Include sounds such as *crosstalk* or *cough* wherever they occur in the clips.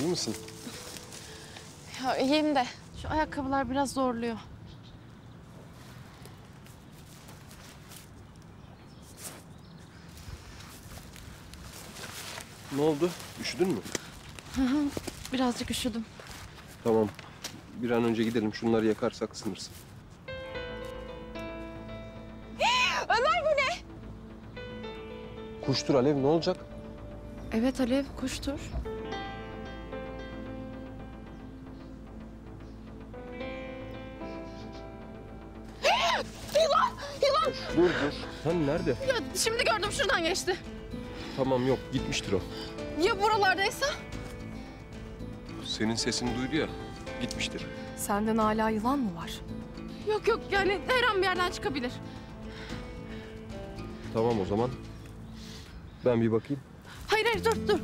iyi misin? Ya iyiyim de şu ayakkabılar biraz zorluyor. Ne oldu? Üşüdün mü? Birazcık üşüdüm. Tamam. Bir an önce gidelim. Şunları yakarsak ısınırsın. *gasps* Ömer bu ne? Kuştur Alev ne olacak? Evet Alev kuştur. Yılan! Yılan! Dur dur. Sen nerede? Ya şimdi gördüm şuradan geçti. Tamam yok gitmiştir o. Ya buralardaysa? Senin sesini duydu ya. Gitmiştir. Senden hala yılan mı var? Yok yok yani her an bir yerden çıkabilir. Tamam o zaman. Ben bir bakayım. Hayır hayır dur dur.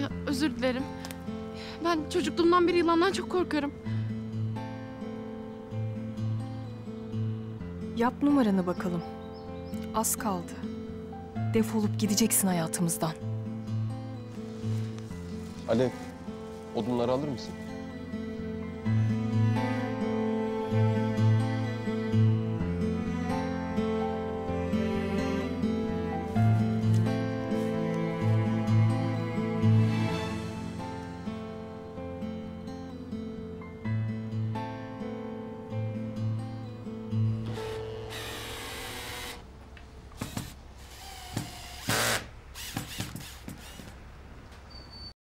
Ya özür dilerim. Ben çocukluğumdan beri yılandan çok korkarım. Yap numaranı bakalım. Az kaldı. Defolup gideceksin hayatımızdan. Alev, odunları alır mısın?